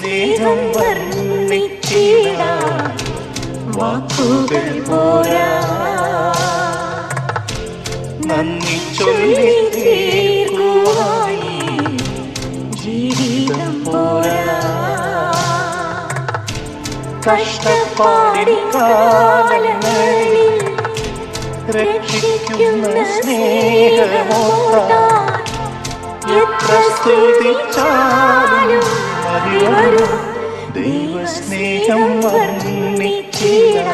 സ്നേഹം വർണിച്ചിട. വാക്കുകൾ പോരാ. നന്ദി ചൊല്ലി തീർക്കുവായി ജീവിതം പോരാ. കഷ്ടം കാലങ്ങളിൽ രക്ഷിക്കുന്ന സ്നേഹമോർത്താ എത്ര സ്തുതിച്ചാലും മതിവരും ദൈവസ്നേഹം വർണിച്ചില്ല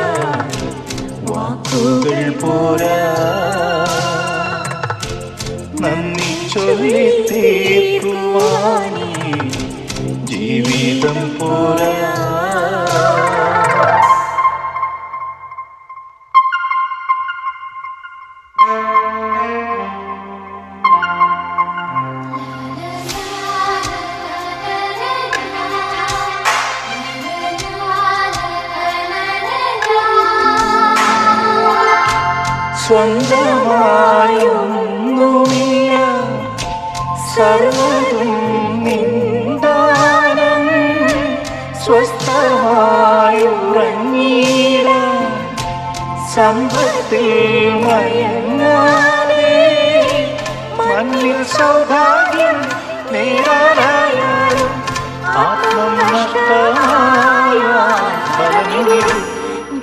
വാക്കുകൾ പോരാ നന്ദി ചൊല്ലി തീർക്കുവാനീ സ്വന്തമായൊന്നുമില്ല. സർവതും നിന്ദാനം സ്വസ്ഥമായുറങ്ങീട സമ്പത്തിൽ മയങ്ങാതെ മണ്ണിൽ സൗഭാഗ്യം നേടാനായാലും ആത്മനഷ്ടമായ നഷ്ടമായ ഫലമില്ല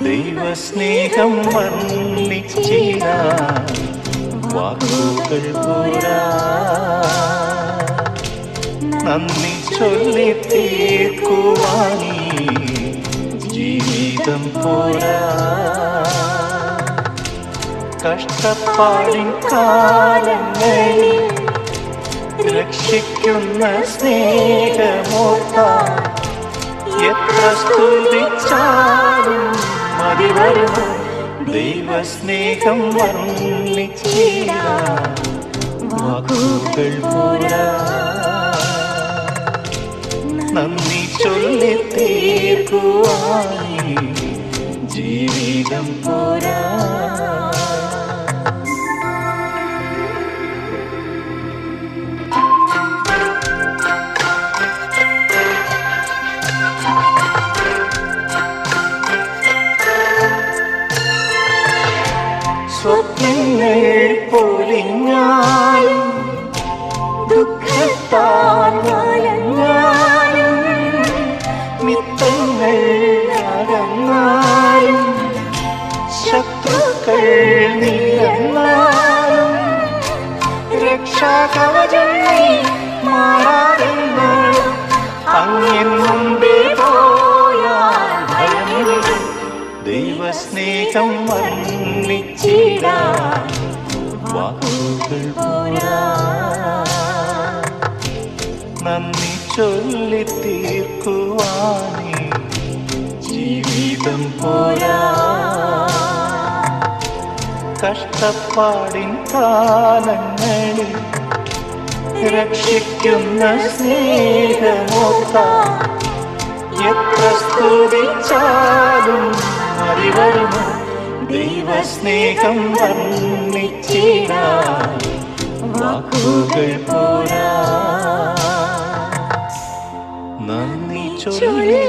ദൈവസ്നേഹം വർണിച്ചില്ല വാക്കുകൾ പോരാ നന്ദി ചൊല്ലി ജീവിതം പോരാ കഷ്ടപ്പാടിൻ കാലങ്ങളിൽ രക്ഷിക്കുന്ന സ്നേഹമോട്ട എത്ര സ്തുതിച്ചാലും വരുമോ ദൈവസ്നേഹം വർണിച്ചില്ല വാക്കുകൾ പോരാ. നന്ദി ചൊല്ലി തീർക്കുവായി ജീവിതം പോരാ. പൊലിഞ്ഞാലും ദുഃഖത്താൽ മിത്തങ്ങൾ അകന്നാലും ശത്രുക്കൾ നീയന്നാലും രക്ഷാകവചം നീ മാറാതെന്നാലും അങ്ങൻ മുമ്പേ പോയാൽ ദൈവസ്നേഹം വർണിച്ചില്ല വാക്കുകൾ നന്ദി ചൊല്ലി തീർക്കുവാനേ. ജീവിതം പോരാ. കഷ്ടപ്പാടിൻ കാലങ്ങളിൽ രക്ഷിക്കുന്ന സ്നേഹമോർത്താൻ എത്ര സ്തുതിച്ചാലും മറിവരുമോ ദൈവസ്നേഹം വർണിച്ചിരാ വാക്കുകൾ പോരാ. നന്ദി ചൊല്ലി